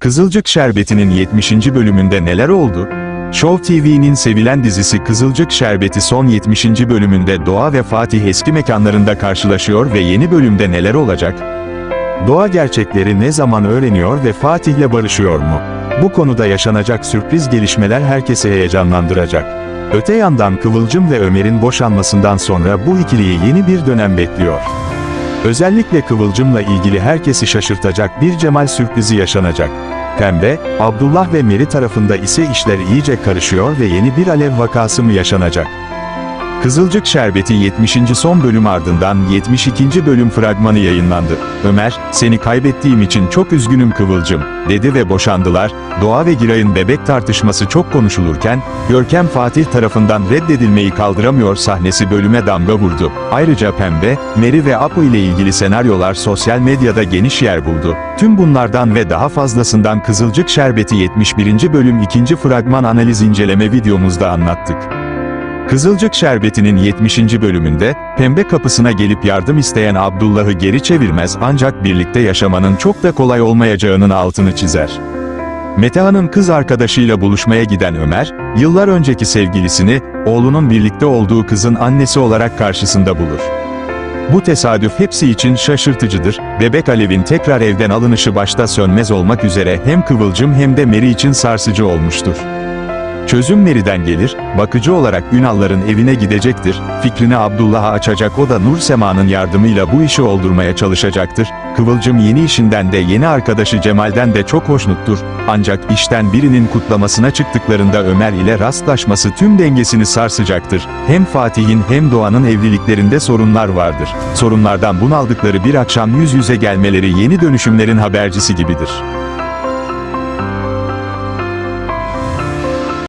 Kızılcık Şerbeti'nin 70. bölümünde neler oldu? Show TV'nin sevilen dizisi Kızılcık Şerbeti son 70. bölümünde Doğa ve Fatih eski mekanlarında karşılaşıyor ve yeni bölümde neler olacak? Doğa gerçekleri ne zaman öğreniyor ve Fatih'le barışıyor mu? Bu konuda yaşanacak sürpriz gelişmeler herkesi heyecanlandıracak. Öte yandan Kıvılcım ve Ömer'in boşanmasından sonra bu ikiliyi yeni bir dönem bekliyor. Özellikle Kıvılcım'la ilgili herkesi şaşırtacak bir Cemal sürprizi yaşanacak. Pembe, Abdullah ve Meri tarafında ise işler iyice karışıyor ve yeni bir alev vakası mı yaşanacak? Kızılcık Şerbeti 70. son bölüm ardından 72. bölüm fragmanı yayınlandı. Ömer, seni kaybettiğim için çok üzgünüm Kıvılcım, dedi ve boşandılar. Doğa ve Giray'ın bebek tartışması çok konuşulurken, Görkem Fatih tarafından reddedilmeyi kaldıramıyor sahnesi bölüme damga vurdu. Ayrıca Pembe, Meri ve Apo ile ilgili senaryolar sosyal medyada geniş yer buldu. Tüm bunlardan ve daha fazlasından Kızılcık Şerbeti 71. bölüm 2. fragman analiz inceleme videomuzda anlattık. Kızılcık Şerbeti'nin 70. bölümünde, pembe kapısına gelip yardım isteyen Abdullah'ı geri çevirmez ancak birlikte yaşamanın çok da kolay olmayacağının altını çizer. Metehan'ın kız arkadaşıyla buluşmaya giden Ömer, yıllar önceki sevgilisini, oğlunun birlikte olduğu kızın annesi olarak karşısında bulur. Bu tesadüf hepsi için şaşırtıcıdır, bebek Alev'in tekrar evden alınışı başta sönmez olmak üzere hem Kıvılcım hem de Meri için sarsıcı olmuştur. Çözüm Meri'den gelir, bakıcı olarak Ünalların evine gidecektir, fikrini Abdullah'a açacak o da Nur Sema'nın yardımıyla bu işi oldurmaya çalışacaktır. Kıvılcım yeni işinden de yeni arkadaşı Cemal'den de çok hoşnuttur. Ancak işten birinin kutlamasına çıktıklarında Ömer ile rastlaşması tüm dengesini sarsacaktır. Hem Fatih'in hem Doğan'ın evliliklerinde sorunlar vardır. Sorunlardan bunaldıkları bir akşam yüz yüze gelmeleri yeni dönüşümlerin habercisi gibidir.